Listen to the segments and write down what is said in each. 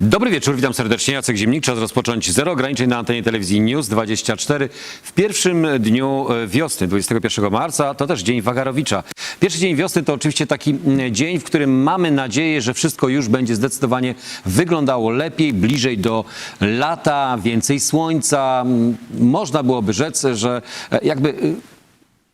Dobry wieczór, witam serdecznie. Jacek Zimnik. Czas rozpocząć zero ograniczeń na antenie telewizji News 24 w pierwszym dniu e, wiosny, 21 marca. To też dzień Wagarowicza. Pierwszy dzień wiosny to oczywiście taki dzień, w którym mamy nadzieję, że wszystko już będzie zdecydowanie wyglądało lepiej, bliżej do lata, więcej słońca. Można byłoby rzec, że e, jakby y,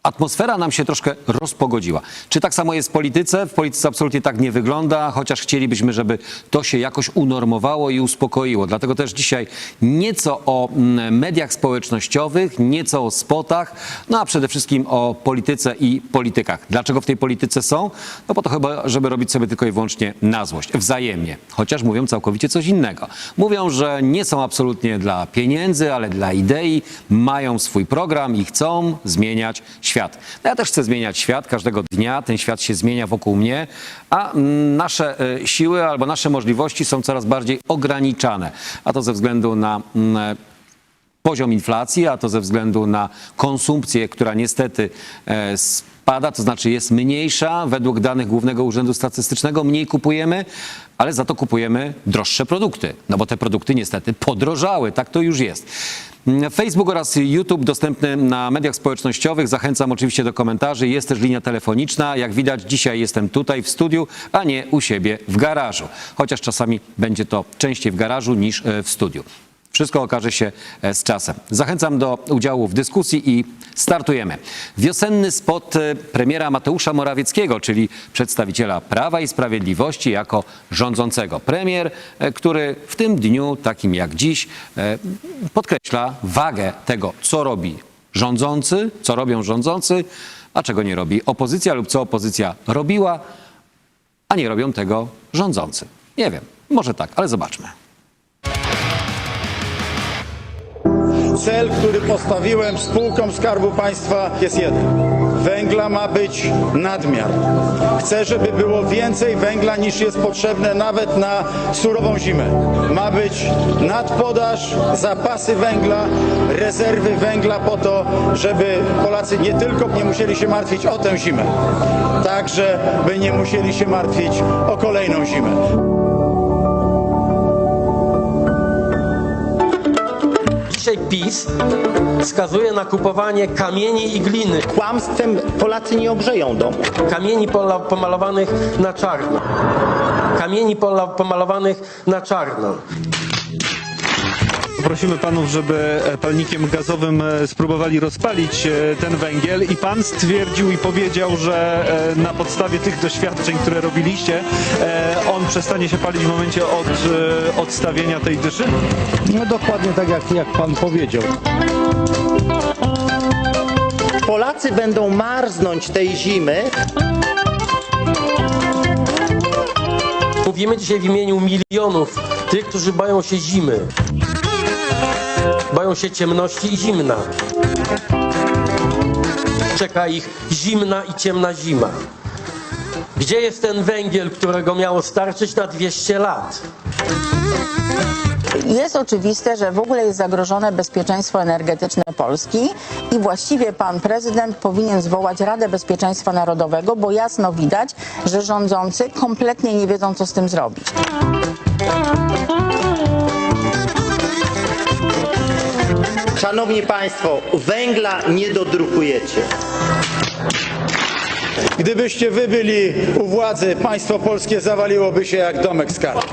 atmosfera nam się troszkę rozpogodziła. Czy tak samo jest w polityce? W polityce absolutnie tak nie wygląda, chociaż chcielibyśmy, żeby to się jakoś unormowało i uspokoiło. Dlatego też dzisiaj nieco o mm, mediach społecznościowych, nieco o spotach, no a przede wszystkim o polityce i politykach. Dlaczego w tej polityce są? No po to chyba, żeby robić sobie tylko i wyłącznie na złość, wzajemnie. Chociaż mówią całkowicie coś innego. Mówią, że nie są absolutnie dla pieniędzy, ale dla idei, mają swój program i chcą zmieniać świat. No ja też chcę zmieniać świat każdego dnia, ten świat się zmienia wokół mnie, a mm, nasze e, siły albo nasze możliwości są coraz bardziej ograniczane. A to ze względu na mm, poziom inflacji, a to ze względu na konsumpcję, która niestety e, spada, to znaczy jest mniejsza. Według danych Głównego Urzędu Statystycznego mniej kupujemy, ale za to kupujemy droższe produkty, no bo te produkty niestety podrożały, tak to już jest. Facebook oraz YouTube dostępny na mediach społecznościowych. Zachęcam oczywiście do komentarzy. Jest też linia telefoniczna. Jak widać, dzisiaj jestem tutaj w studiu, a nie u siebie w garażu. Chociaż czasami będzie to częściej w garażu niż e, w studiu. Wszystko okaże się e, z czasem. Zachęcam do udziału w dyskusji i startujemy. Wiosenny spot e, premiera Mateusza Morawieckiego, czyli przedstawiciela Prawa i Sprawiedliwości jako rządzącego. Premier, e, który w tym dniu, takim jak dziś, podkreśla wagę tego, co robi rządzący, co robią rządzący, a czego nie robi opozycja lub co opozycja robiła, a nie robią tego rządzący. Nie wiem, może tak, ale zobaczmy. Cel, który postawiłem spółkom Skarbu Państwa jest jeden. Węgla ma być nadmiar. Chcę, żeby było więcej węgla niż jest potrzebne nawet na surową zimę. Ma być nadpodaż, zapasy węgla, rezerwy węgla po to, żeby Polacy nie tylko nie musieli się martwić o tę zimę, także by nie musieli się martwić o kolejną zimę. Dzisiaj PiS wskazuje na kupowanie kamieni i gliny. Kłamstwem Polacy nie ogrzeją domu. Kamieni pola- pomalowanych na czarno. Kamieni pola- pomalowanych na czarno. Prosimy panów, żeby e, palnikiem gazowym e, spróbowali rozpalić e, ten węgiel i pan stwierdził i powiedział, że na podstawie tych doświadczeń, które robiliście, on przestanie się palić w momencie od odstawienia tej dyszy? No dokładnie tak jak, jak pan powiedział. Polacy będą marznąć tej zimy. Mówimy dzisiaj w imieniu milionów tych, którzy boją się zimy. Boją się ciemności i zimna. Czeka ich zimna i ciemna zima. Gdzie jest ten węgiel, którego miało starczyć na 200 lat? Jest oczywiste, że w ogóle jest zagrożone bezpieczeństwo energetyczne Polski i właściwie pan prezydent powinien zwołać Radę Bezpieczeństwa Narodowego, bo jasno widać, że rządzący kompletnie nie wiedzą, co z tym zrobić. Szanowni Państwo, węgla nie dodrukujecie. Gdybyście wy byli u władzy, państwo polskie zawaliłoby się jak domek z kart.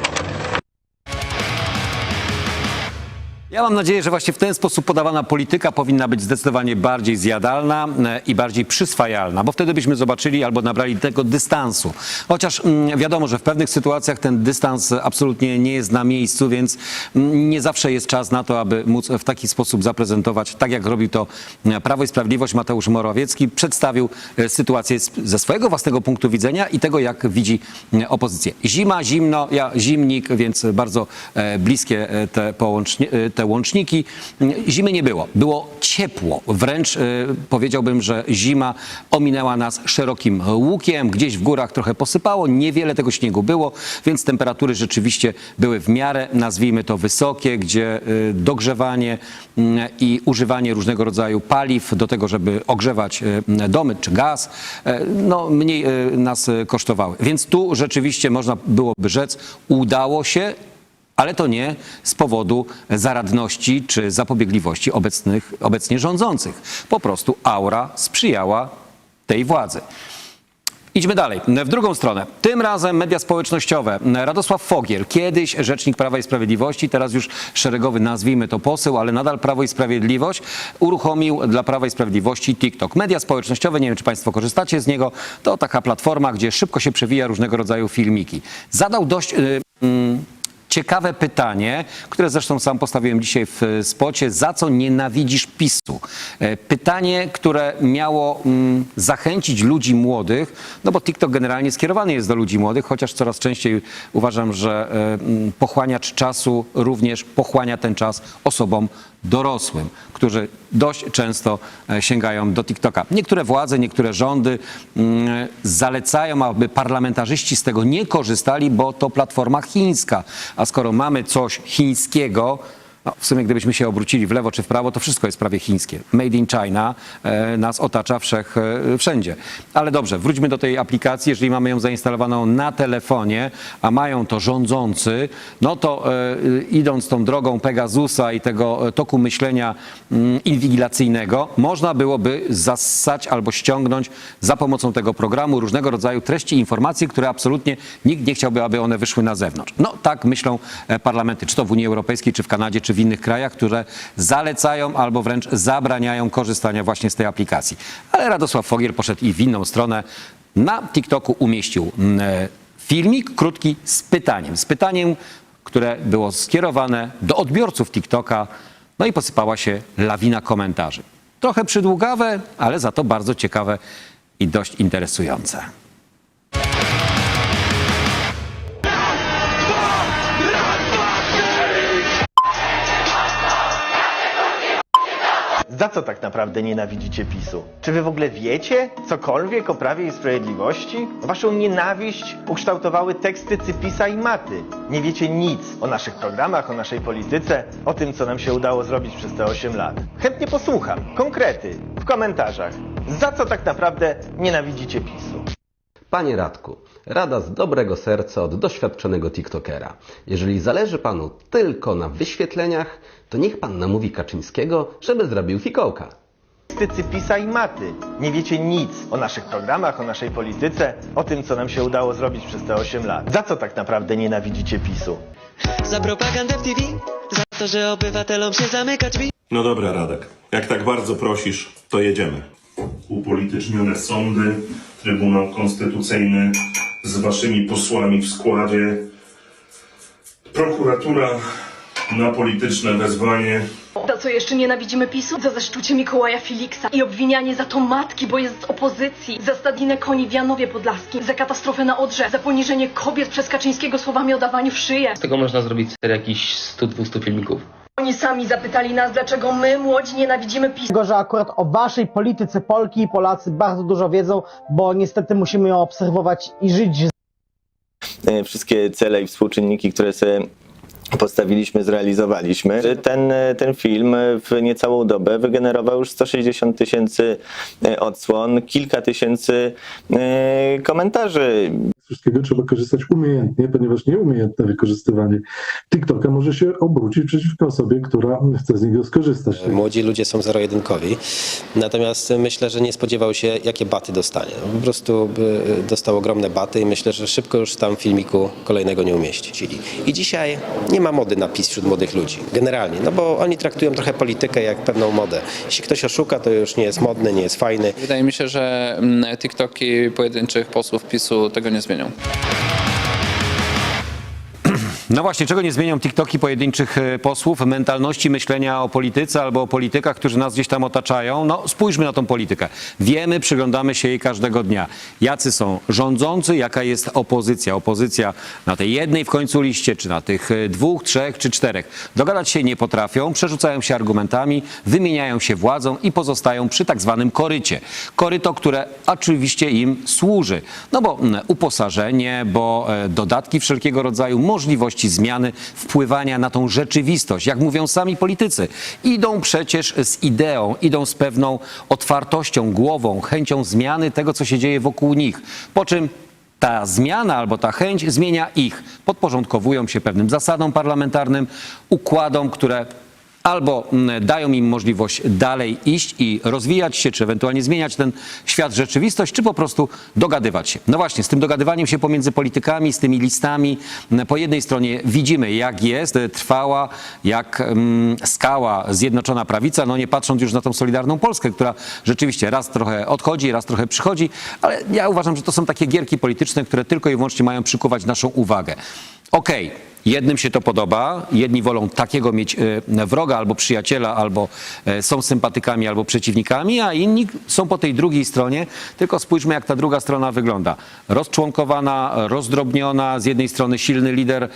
Ja mam nadzieję, że właśnie w ten sposób podawana polityka powinna być zdecydowanie bardziej zjadalna e, i bardziej przyswajalna, bo wtedy byśmy zobaczyli albo nabrali tego dystansu. Chociaż mm, wiadomo, że w pewnych sytuacjach ten dystans absolutnie nie jest na miejscu, więc mm, nie zawsze jest czas na to, aby móc w taki sposób zaprezentować, tak jak robił to e, Prawo i Sprawiedliwość Mateusz Morawiecki, przedstawił e, sytuację ze swojego własnego punktu widzenia i tego, jak widzi opozycję. Zima, zimno, ja zimnik, więc bardzo bliskie te, połącznie, e, te łączniki. Zimy nie było, było ciepło. Wręcz e, powiedziałbym, że zima ominęła nas szerokim łukiem, gdzieś w górach trochę posypało, niewiele tego śniegu było, więc temperatury rzeczywiście były w miarę, nazwijmy to wysokie, gdzie e, dogrzewanie mm, i używanie różnego rodzaju paliw do tego, żeby ogrzewać e, domy czy gaz, no mniej nas kosztowały. Więc tu rzeczywiście można byłoby rzec, udało się Ale to nie z powodu zaradności czy zapobiegliwości obecnych, obecnie rządzących. Po prostu aura sprzyjała tej władzy. Idźmy dalej. W drugą stronę. Tym razem media społecznościowe. Radosław Fogiel, kiedyś rzecznik Prawa i Sprawiedliwości, teraz już szeregowy, nazwijmy to poseł, ale nadal Prawo i Sprawiedliwość, uruchomił dla Prawa i Sprawiedliwości TikTok. Media społecznościowe, nie wiem czy Państwo korzystacie z niego, to taka platforma, gdzie szybko się przewija różnego rodzaju filmiki. Zadał dość... y, mm, ciekawe pytanie, które zresztą sam postawiłem dzisiaj w e, spocie. Za co nienawidzisz PiSu? E, Pytanie, które miało mm, zachęcić ludzi młodych, no bo TikTok generalnie skierowany jest do ludzi młodych, chociaż coraz częściej uważam, że e, pochłaniacz czasu również pochłania ten czas osobom dorosłym, którzy dość często e, sięgają do TikToka. Niektóre władze, niektóre rządy mm, zalecają, aby parlamentarzyści z tego nie korzystali, bo to platforma chińska. A skoro mamy coś chińskiego, no, w sumie gdybyśmy się obrócili w lewo czy w prawo, to wszystko jest prawie chińskie. Made in China e, nas otacza wszech, e, wszędzie. Ale dobrze, wróćmy do tej aplikacji. Jeżeli mamy ją zainstalowaną na telefonie, a mają to rządzący, no to e, idąc tą drogą Pegasusa i tego e, toku myślenia mm, inwigilacyjnego, można byłoby zassać albo ściągnąć za pomocą tego programu różnego rodzaju treści informacje, które absolutnie nikt nie chciałby, aby one wyszły na zewnątrz. No tak myślą e, parlamenty, czy to w Unii Europejskiej, czy w Kanadzie, czy w innych krajach, które zalecają albo wręcz zabraniają korzystania właśnie z tej aplikacji. Ale Radosław Fogiel poszedł i w inną stronę. Na TikToku umieścił mm, e, filmik krótki z pytaniem. Z pytaniem, które było skierowane do odbiorców TikToka, no i posypała się lawina komentarzy. Trochę przydługawe, ale za to bardzo ciekawe i dość interesujące. Za co tak naprawdę nienawidzicie PiSu? Czy wy w ogóle wiecie cokolwiek o Prawie i Sprawiedliwości? Waszą nienawiść ukształtowały teksty Cypisa i Maty. Nie wiecie nic o naszych programach, o naszej polityce, o tym, co nam się udało zrobić przez te 8 lat. Chętnie posłucham. Konkrety w komentarzach. Za co tak naprawdę nienawidzicie PiSu? Panie Radku, rada z dobrego serca od doświadczonego TikTokera. Jeżeli zależy Panu tylko na wyświetleniach, to niech Pan namówi Kaczyńskiego, żeby zrobił fikołka. Teksty Cypisa i Maty. Nie wiecie nic o naszych programach, o naszej polityce, o tym, co nam się udało zrobić przez te 8 lat. Za co tak naprawdę nienawidzicie PiSu? Za propagandę w TV, za to, że obywatelom się zamyka drzwi. No dobra, Radek. Jak tak bardzo prosisz, to jedziemy. Upolitycznione sądy, Trybunał Konstytucyjny z waszymi posłami w składzie, prokuratura na polityczne wezwanie. Za co jeszcze nienawidzimy PiSu? Za zaszczucie Mikołaja Filiksa i obwinianie za to matki, bo jest z opozycji. Za stadninę koni w Janowie Podlaskim. Za katastrofę na Odrze. Za poniżenie kobiet przez Kaczyńskiego słowami o dawaniu w szyję. Z tego można zrobić jakiś 100-200 filmików. Oni sami zapytali nas, dlaczego my, młodzi, nienawidzimy PiSu. Tylko, że akurat o waszej polityce Polki i Polacy bardzo dużo wiedzą, bo niestety musimy ją obserwować i żyć E, wszystkie cele i współczynniki, które sobie postawiliśmy, zrealizowaliśmy. Ten, ten film w niecałą dobę wygenerował już 160 tysięcy e, odsłon, kilka tysięcy e, komentarzy. Wszystkiego trzeba korzystać umiejętnie, ponieważ nieumiejętne wykorzystywanie TikToka może się obrócić przeciwko osobie, która chce z niego skorzystać. Młodzi ludzie są zero-jedynkowi, natomiast myślę, że nie spodziewał się, jakie baty dostanie. Po prostu by dostał ogromne baty i myślę, że szybko już tam filmiku kolejnego nie umieści. I dzisiaj nie ma mody na PiS wśród młodych ludzi, generalnie, no bo oni traktują trochę politykę jak pewną modę. Jeśli ktoś oszuka, to już nie jest modny, nie jest fajny. Wydaje mi się, że mm, TikToki pojedynczych posłów PiSu tego nie zmienią. No właśnie, czego nie zmienią TikToki pojedynczych e, posłów, mentalności myślenia o polityce albo o politykach, którzy nas gdzieś tam otaczają? No spójrzmy na tą politykę. Wiemy, przyglądamy się jej każdego dnia. Jacy są rządzący, jaka jest opozycja. Opozycja na tej jednej w końcu liście, czy na tych e, dwóch, trzech czy czterech. Dogadać się nie potrafią, przerzucają się argumentami, wymieniają się władzą i pozostają przy tak zwanym korycie. Koryto, które oczywiście im służy. No bo mm, uposażenie, bo e, dodatki wszelkiego rodzaju, możliwości zmiany, wpływania na tą rzeczywistość. Jak mówią sami politycy, idą przecież z ideą, idą z pewną otwartością, głową, chęcią zmiany tego, co się dzieje wokół nich. Po czym ta zmiana albo ta chęć zmienia ich. Podporządkowują się pewnym zasadom parlamentarnym, układom, które albo mm, dają im możliwość dalej iść i rozwijać się, czy ewentualnie zmieniać ten świat, rzeczywistość, czy po prostu dogadywać się. No właśnie, z tym dogadywaniem się pomiędzy politykami, z tymi listami, mm, po jednej stronie widzimy, jak jest trwała, jak mm, skała Zjednoczona Prawica, no nie patrząc już na tą Solidarną Polskę, która rzeczywiście raz trochę odchodzi, raz trochę przychodzi, ale ja uważam, że to są takie gierki polityczne, które tylko i wyłącznie mają przykuwać naszą uwagę. Okej, jednym się to podoba, jedni wolą takiego mieć e, wroga albo przyjaciela, albo e, są sympatykami, albo przeciwnikami, a inni są po tej drugiej stronie. Tylko spójrzmy, jak ta druga strona wygląda. Rozczłonkowana, rozdrobniona, z jednej strony silny lider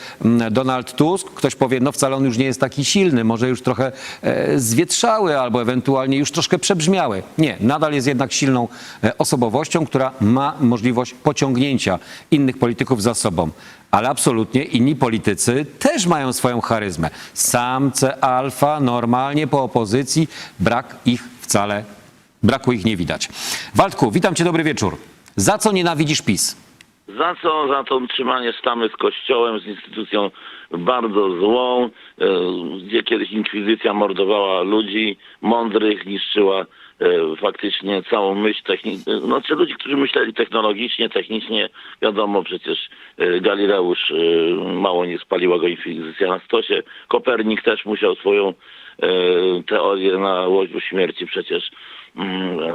Donald Tusk. Ktoś powie, no wcale on już nie jest taki silny, może już trochę e, zwietrzały, albo ewentualnie już troszkę przebrzmiały. Nie, nadal jest jednak silną osobowością, która ma możliwość pociągnięcia innych polityków za sobą ale absolutnie inni politycy też mają swoją charyzmę. Samce alfa normalnie po opozycji brak ich wcale, braku ich nie widać. Waldku, witam cię, dobry wieczór. Za co nienawidzisz PiS? Za co? Za to utrzymanie stamy z kościołem, z instytucją bardzo złą, e, gdzie kiedyś inkwizycja mordowała ludzi mądrych, niszczyła faktycznie całą myśl techniczną. No, czy ludzi, którzy myśleli technologicznie, technicznie, wiadomo, przecież e, Galileusz e, mało nie spaliła go inkwizycja na stosie. Kopernik też musiał swoją e, teorię na łodziu śmierci przecież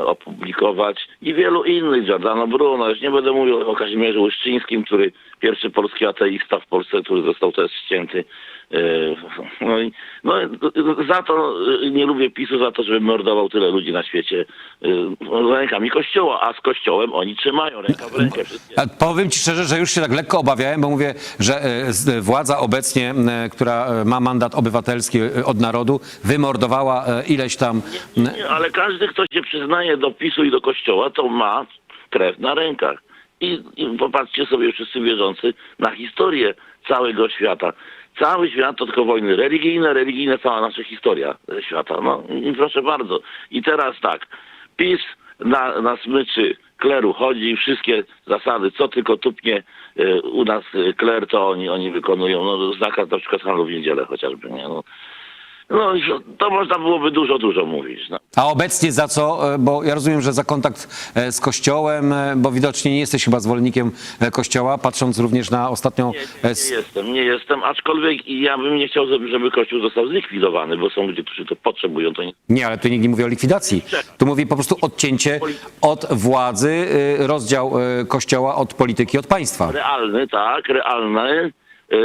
opublikować i wielu innych, Giordano Bruno, już nie będę mówił o Kazimierzu Łyszczyńskim, który pierwszy polski ateista w Polsce, który został też ścięty. E, No i no, za to e, nie lubię PiSu, za to, żeby mordował tyle ludzi na świecie e, rękami Kościoła, a z Kościołem oni trzymają ręka w rękę. A Powiem ci szczerze, że już się tak lekko obawiałem, bo mówię, że władza obecnie, która ma mandat obywatelski od narodu, wymordowała ileś tam... Nie, ale każdy, kto się przyznaje do PiSu i do Kościoła, to ma krew na rękach. I, I popatrzcie sobie wszyscy wierzący na historię całego świata. Cały świat tylko wojny religijne, religijne cała nasza historia świata. No proszę bardzo. I teraz tak, PiS na, na smyczy kleru chodzi, wszystkie zasady, co tylko tupnie e, u nas e, kler, to oni, oni wykonują. No zakaz na przykład handlu w niedzielę chociażby, nie? No, no to można byłoby dużo, dużo mówić. No. A obecnie za co? E, Bo ja rozumiem, że za kontakt e, z Kościołem, e, bo widocznie nie jesteś chyba zwolennikiem Kościoła, patrząc również na ostatnią... e, Nie s- jestem, nie jestem, aczkolwiek ja bym nie chciał, żeby, Kościół został zlikwidowany, bo są ludzie, którzy to potrzebują. To nie... Nie, ale tu nikt nie mówi o likwidacji. Tu mówi po prostu odcięcie od władzy, rozdział Kościoła od polityki, od państwa. Realny, tak, realny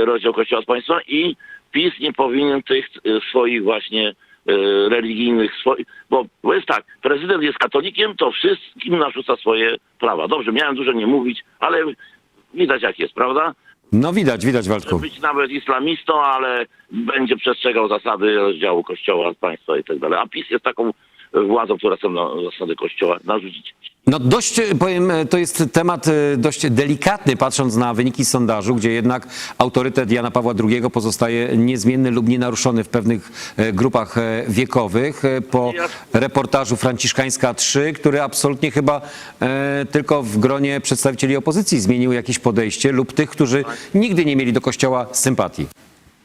rozdział Kościoła od państwa i PiS nie powinien tych e, swoich właśnie e, religijnych, swoich, bo, bo jest tak, prezydent jest katolikiem, to wszystkim narzuca swoje prawa. Dobrze, miałem dużo nie mówić, ale widać jak jest, prawda? No widać, widać Waldku. być nawet islamistą, ale będzie przestrzegał zasady rozdziału kościoła państwa i tak dalej. A PiS jest taką władzą, która chce zasady kościoła narzucić. No dość, e, powiem, e, to jest temat e, dość delikatny, patrząc na wyniki sondażu, gdzie jednak autorytet Jana Pawła II pozostaje niezmienny lub nienaruszony w pewnych grupach wiekowych. Po reportażu Franciszkańska 3, który absolutnie chyba tylko w gronie przedstawicieli opozycji zmienił jakieś podejście lub tych, którzy nigdy nie mieli do Kościoła sympatii.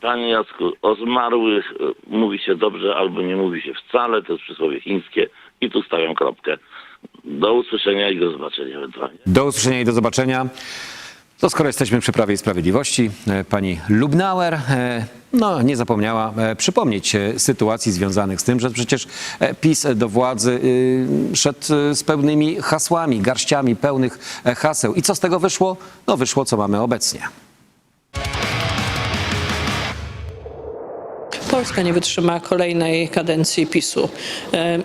Panie Jacku, o zmarłych mówi się dobrze albo nie mówi się wcale, to jest przysłowie chińskie i tu stawiam kropkę. Do usłyszenia i do zobaczenia. Do usłyszenia i do zobaczenia. To skoro jesteśmy przy Prawie i Sprawiedliwości, e, pani Lubnauer e, no, nie zapomniała e, przypomnieć sytuacji związanych z tym, że przecież PiS do władzy y, szedł z pełnymi hasłami, garściami pełnych haseł. I co z tego wyszło? No wyszło, co mamy obecnie. Polska nie wytrzyma kolejnej kadencji PiSu.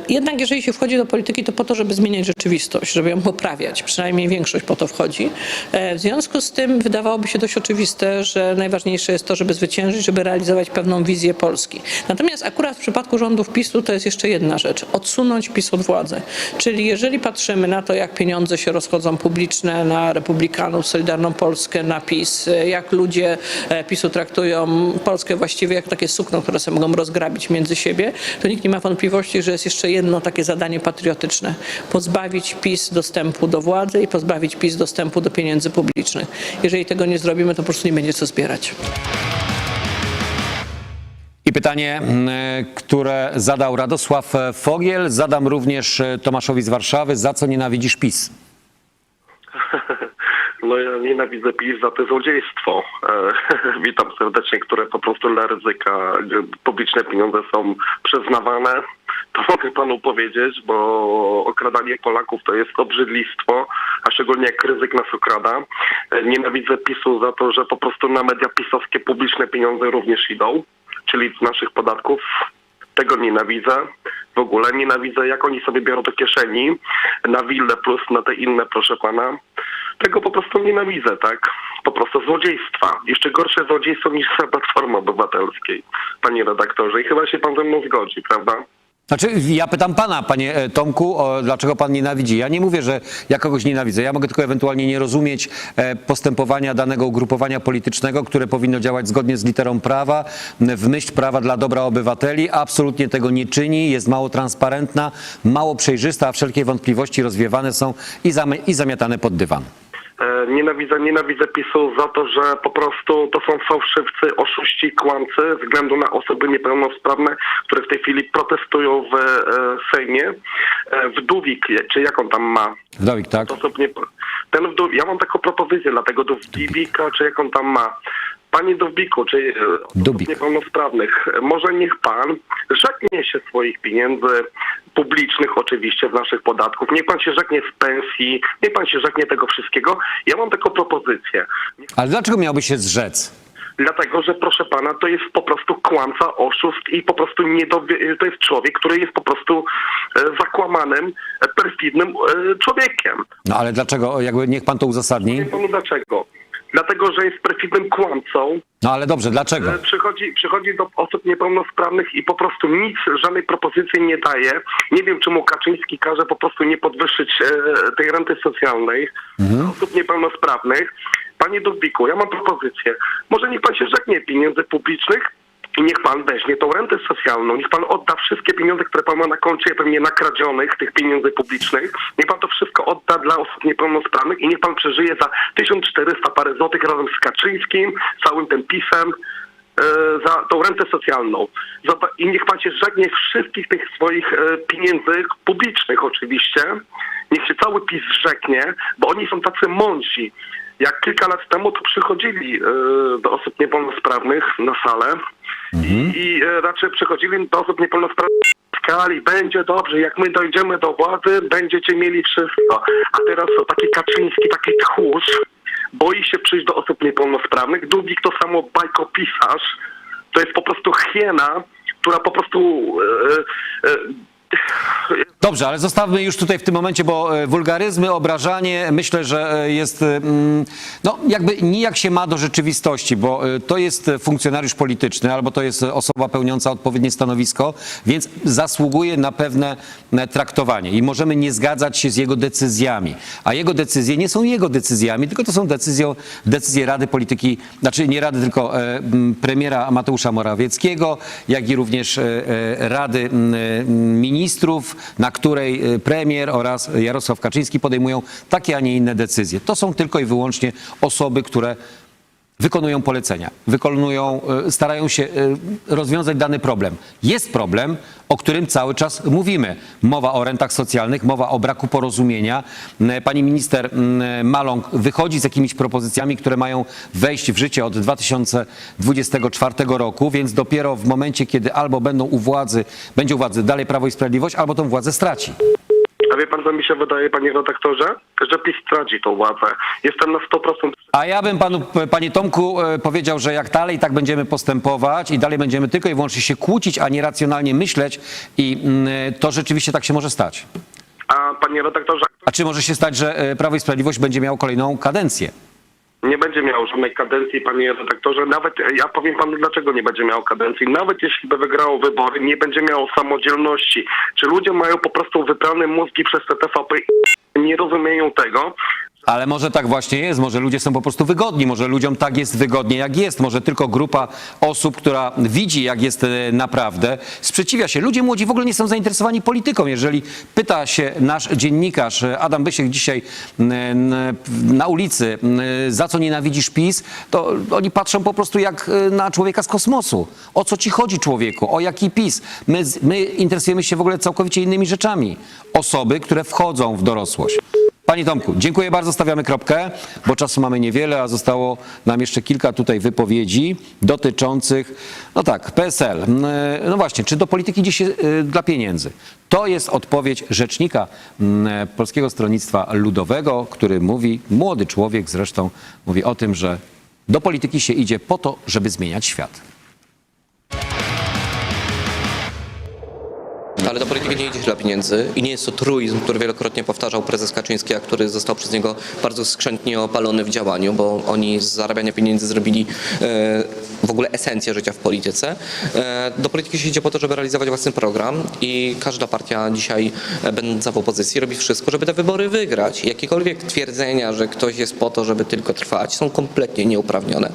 Jednak jeżeli się wchodzi do polityki, to po to, żeby zmieniać rzeczywistość, żeby ją poprawiać. Przynajmniej większość po to wchodzi. E, W związku z tym wydawałoby się dość oczywiste, że najważniejsze jest to, żeby zwyciężyć, żeby realizować pewną wizję Polski. Natomiast akurat w przypadku rządów PiSu to jest jeszcze jedna rzecz. Odsunąć PiS od władzy. Czyli jeżeli patrzymy na to, jak pieniądze się rozchodzą publiczne na Republikanów, Solidarną Polskę, na PiS, e, jak ludzie e, PiSu traktują Polskę właściwie jak takie sukno, które sobie mogą rozgrabić między siebie, to nikt nie ma wątpliwości, że jest jeszcze jedno takie zadanie patriotyczne. Pozbawić PiS dostępu do władzy i pozbawić PiS dostępu do pieniędzy publicznych. Jeżeli tego nie zrobimy, to po prostu nie będzie co zbierać. I pytanie, mm, które zadał Radosław Fogiel, zadam również e, Tomaszowi z Warszawy. Za co nienawidzisz PiS? No ja nienawidzę PiS za to złodziejstwo. E, witam serdecznie, które po prostu dla ryzyka publiczne pieniądze są przyznawane. To mogę panu powiedzieć, bo okradanie Polaków to jest obrzydlistwo, a szczególnie jak ryzyk nas okrada. E, nienawidzę PiSu za to, że po prostu na media pisowskie publiczne pieniądze również idą, czyli z naszych podatków. Tego nienawidzę. W ogóle nienawidzę, jak oni sobie biorą do kieszeni na willę plus na te inne, proszę pana. Tego po prostu nienawidzę, tak? Po prostu złodziejstwa. Jeszcze gorsze złodziejstwo niż za Platformy Obywatelskiej, panie redaktorze. I chyba się pan ze mną zgodzi, prawda? Znaczy, ja pytam pana, panie e, Tomku, o, dlaczego pan nienawidzi. Ja nie mówię, że ja kogoś nienawidzę. Ja mogę tylko ewentualnie nie rozumieć e, postępowania danego ugrupowania politycznego, które powinno działać zgodnie z literą prawa, w myśl prawa dla dobra obywateli. Absolutnie tego nie czyni, jest mało transparentna, mało przejrzysta, a wszelkie wątpliwości rozwiewane są i, i zamiatane pod dywan. E, Nienawidzę, nienawidzę PiSu za to, że po prostu to są fałszywcy, oszuści, kłamcy względu na osoby niepełnosprawne, które w tej chwili protestują w e, Sejmie. E, Wdówik, czy jak on tam ma? Wdowik, tak? Ten wdów... Ja mam taką propozycję dla tego Dowbika, czy jak on tam ma. Panie Dowbiku, czy e, Dubik. niepełnosprawnych, może niech pan rzeknie się swoich pieniędzy publicznych oczywiście z naszych podatków. Niech pan się rzeknie z pensji, niech pan się rzeknie tego wszystkiego. Ja mam taką propozycję. Ale dlaczego miałby się zrzec? Dlatego, że proszę pana, to jest po prostu kłamca, oszust i po prostu niedowie... to jest człowiek, który jest po prostu e, zakłamanym, e, perfidnym e, człowiekiem. No ale dlaczego? Jakby niech pan to uzasadni. Nie panu dlaczego. Dlatego, że jest perfidnym kłamcą, No ale dobrze, dlaczego? E, Przychodzi, przychodzi do osób niepełnosprawnych i po prostu nic, żadnej propozycji nie daje. Nie wiem, czemu Kaczyński każe po prostu nie podwyższyć e, tej renty socjalnej dla osób niepełnosprawnych. Panie Dudbiku, ja mam propozycję. Może niech pan się rzeknie pieniędzy publicznych niech pan weźmie tą rentę socjalną. Niech pan odda wszystkie pieniądze, które pan ma na koncie, pewnie nakradzionych, tych pieniędzy publicznych. Niech pan to wszystko odda dla osób niepełnosprawnych i niech pan przeżyje za 1400 parę złotych razem z Kaczyńskim, całym tym pisem e, za tą rentę socjalną. I niech pan się żegnie wszystkich tych swoich e, pieniędzy publicznych oczywiście. Niech się cały PiS rzeknie, bo oni są tacy mądrzy. Jak kilka lat temu to przychodzili e, do osób niepełnosprawnych na salę i, i e, raczej przychodzili do osób niepełnosprawnych skali, będzie dobrze, jak my dojdziemy do władzy, będziecie mieli wszystko. A teraz to taki Kaczyński, taki tchórz, boi się przyjść do osób niepełnosprawnych. Dubik to samo bajkopisarz. To jest po prostu hiena, która po prostu... E, e, Dobrze, ale zostawmy już tutaj w tym momencie, bo e, wulgaryzmy, obrażanie, myślę, że e, jest, e, mm, no jakby nijak się ma do rzeczywistości, bo to jest funkcjonariusz polityczny albo to jest osoba pełniąca odpowiednie stanowisko, więc zasługuje na pewne traktowanie i możemy nie zgadzać się z jego decyzjami, a jego decyzje nie są jego decyzjami, tylko to są decyzje Rady Polityki, znaczy nie Rady, tylko premiera Mateusza Morawieckiego, jak i również Rady m, na której e, premier oraz Jarosław Kaczyński podejmują takie, a nie inne decyzje. To są tylko i wyłącznie osoby, które wykonują polecenia, wykonują, e, starają się e, rozwiązać dany problem. Jest problem, o którym cały czas mówimy. Mowa o rentach socjalnych, mowa o braku porozumienia. M, Pani minister Maląg wychodzi z jakimiś propozycjami, które mają wejść w życie od 2024 roku, więc dopiero w momencie, kiedy albo będą u władzy, będzie u władzy dalej Prawo i Sprawiedliwość, albo tą władzę straci. A wie pan, co mi się wydaje, panie redaktorze? Że PiS straci tą władzę. Jestem na 100% A ja bym panu, panie Tomku, e, powiedział, że jak dalej tak będziemy postępować i dalej będziemy tylko i wyłącznie się kłócić, a nie racjonalnie myśleć i mm, to rzeczywiście tak się może stać. A panie redaktorze, A czy może się stać, że e, Prawo i Sprawiedliwość będzie miało kolejną kadencję? Nie będzie miał żadnej kadencji, panie redaktorze. Nawet, ja powiem panu, dlaczego nie będzie miał kadencji. Nawet jeśli by wygrało wybory, nie będzie miało samodzielności. Czy ludzie mają po prostu wyprane mózgi przez te TVP i nie rozumieją tego, Ale może tak właśnie jest, może ludzie są po prostu wygodni, może ludziom tak jest wygodnie, jak jest, może tylko grupa osób, która widzi, jak jest e, naprawdę, sprzeciwia się. Ludzie młodzi w ogóle nie są zainteresowani polityką. Jeżeli pyta się nasz dziennikarz e, Adam Bysiek dzisiaj na ulicy, m, za co nienawidzisz PiS, to oni patrzą po prostu jak e, na człowieka z kosmosu. O co ci chodzi człowieku? O jaki PiS? My, my interesujemy się w ogóle całkowicie innymi rzeczami. Osoby, które wchodzą w dorosłość. Panie Tomku, dziękuję bardzo, stawiamy kropkę, bo czasu mamy niewiele, a zostało nam jeszcze kilka tutaj wypowiedzi dotyczących, no tak, PSL. Mm, No właśnie, czy do polityki się y, dla pieniędzy? To jest odpowiedź rzecznika mm, Polskiego Stronnictwa Ludowego, który mówi, młody człowiek zresztą, mówi o tym, że do polityki się idzie po to, żeby zmieniać świat. Ale do polityki nie idzie dla pieniędzy i nie jest to truizm, który wielokrotnie powtarzał prezes Kaczyński, a który został przez niego bardzo skrzętnie opalony w działaniu, bo oni z zarabiania pieniędzy zrobili e, w ogóle esencję życia w polityce. E, do polityki się idzie po to, żeby realizować własny program i każda partia dzisiaj, e, będąca w opozycji, robi wszystko, żeby te wybory wygrać. Jakiekolwiek twierdzenia, że ktoś jest po to, żeby tylko trwać, są kompletnie nieuprawnione,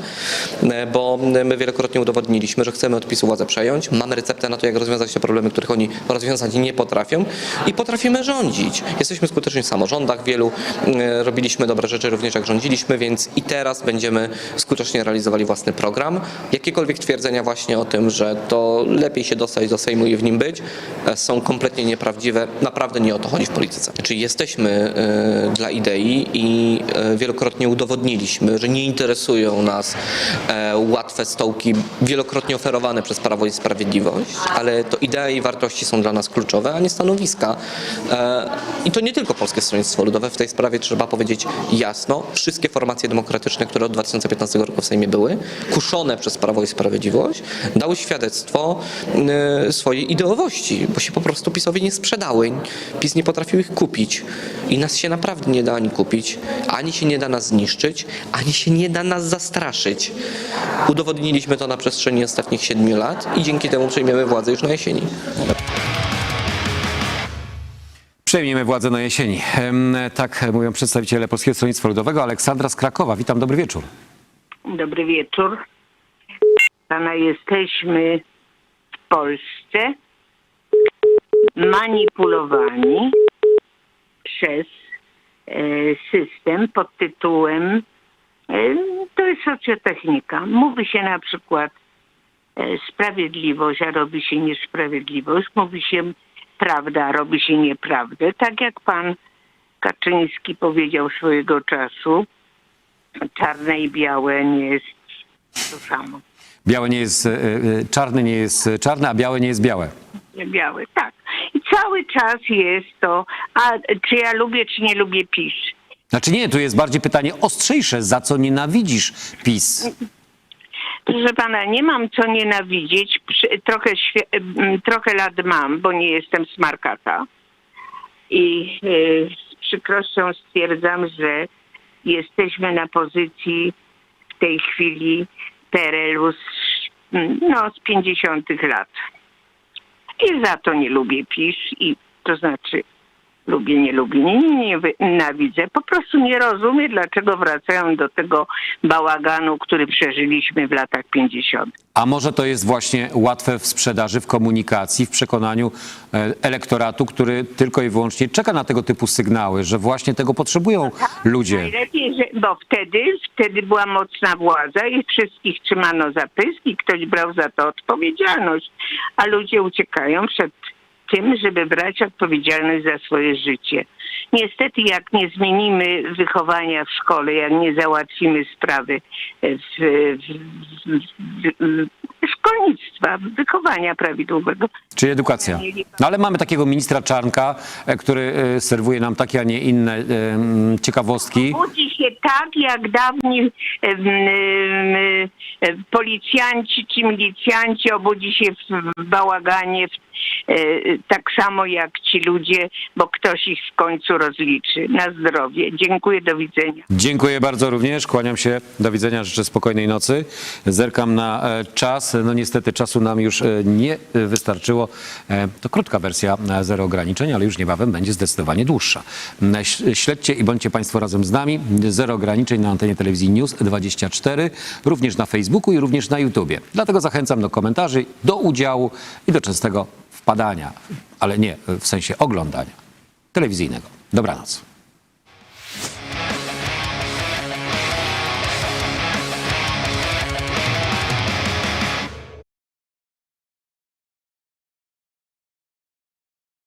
bo my wielokrotnie udowodniliśmy, że chcemy od PiSu władzę przejąć, mamy receptę na to, jak rozwiązać te problemy, których oni rozwiązać nie potrafią i potrafimy rządzić. Jesteśmy skuteczni w samorządach wielu, e, robiliśmy dobre rzeczy również jak rządziliśmy, więc i teraz będziemy skutecznie realizowali własny program. Jakiekolwiek twierdzenia właśnie o tym, że to lepiej się dostać do Sejmu i w nim być, e, są kompletnie nieprawdziwe. Naprawdę nie o to chodzi w polityce. Czyli jesteśmy e, dla idei i wielokrotnie udowodniliśmy, że nie interesują nas łatwe stołki, wielokrotnie oferowane przez Prawo i Sprawiedliwość, ale to idea i wartości są dla nas kluczowe, a nie stanowiska. E, I to nie tylko Polskie Stronnictwo Ludowe. W tej sprawie trzeba powiedzieć jasno, wszystkie formacje demokratyczne, które od 2015 roku w Sejmie były, kuszone przez Prawo i Sprawiedliwość, dały świadectwo e, swojej ideowości, bo się po prostu PiSowi nie sprzedały. PiS nie potrafił ich kupić i nas się naprawdę nie da ani kupić, ani się nie da nas zniszczyć, ani się nie da nas zastraszyć. Udowodniliśmy to na przestrzeni ostatnich siedmiu lat i dzięki temu przejmiemy władzę już na jesieni. Przejmiemy władzę na jesieni. Tak mówią przedstawiciele Polskiego Stronnictwa Ludowego. Aleksandra z Krakowa. Witam, dobry wieczór. Dobry wieczór. Pana jesteśmy w Polsce manipulowani przez e, system pod tytułem e, to jest socjotechnika. Mówi się na przykład e, sprawiedliwość, a robi się niesprawiedliwość. Mówi się prawda, robi się nieprawdę. Tak jak pan Kaczyński powiedział swojego czasu, czarne i białe nie jest to samo. Białe nie jest, e, e, czarny nie jest czarny, a białe nie jest białe. Nie Białe, tak. I cały czas jest to, a czy ja lubię, czy nie lubię PiS. Znaczy nie, tu jest bardziej pytanie ostrzejsze. Za co nienawidzisz PiS? Proszę pana, nie mam co nienawidzieć. Przy, trochę, trochę lat mam, bo nie jestem smarkata. I y, z przykrością stwierdzam, że jesteśmy na pozycji w tej chwili PRL-u z, no, z 50 lat. I za to nie lubię PiS i to znaczy lubię, nie lubię, nie, nie, nie nienawidzę. Po prostu nie rozumiem, dlaczego wracają do tego bałaganu, który przeżyliśmy w latach 50. A może to jest właśnie łatwe w sprzedaży, w komunikacji, w przekonaniu e, elektoratu, który tylko i wyłącznie czeka na tego typu sygnały, że właśnie tego potrzebują ludzie. Najlepiej, że, bo wtedy, wtedy była mocna władza i wszystkich trzymano za pysk i ktoś brał za to odpowiedzialność. A ludzie uciekają przed tym, żeby brać odpowiedzialność za swoje życie. Niestety, jak nie zmienimy wychowania w szkole, jak nie załatwimy sprawy w, w, w, szkolnictwa, wychowania prawidłowego, Czyli edukacja. No ale mamy takiego ministra Czarnka, e, który e, serwuje nam takie, a nie inne e, ciekawostki. budzi się tak, jak dawni policjanci czy milicjanci obudzi się w, bałaganie, w e, tak samo jak ci ludzie, bo ktoś ich w końcu rozliczy. Na zdrowie. Dziękuję, do widzenia. Dziękuję bardzo również. Kłaniam się. Do widzenia. Życzę spokojnej nocy. Zerkam na e, czas. No niestety czasu nam już e, nie e, wystarczyło. E, To krótka wersja e, Zero Ograniczeń, ale już niebawem będzie zdecydowanie dłuższa. Śledźcie i bądźcie Państwo razem z nami. Zero Ograniczeń na antenie telewizji News 24, również na Facebooku i również na YouTubie. Dlatego zachęcam do komentarzy, do udziału i do częstego wpadania, ale nie w sensie oglądania telewizyjnego. Dobranoc.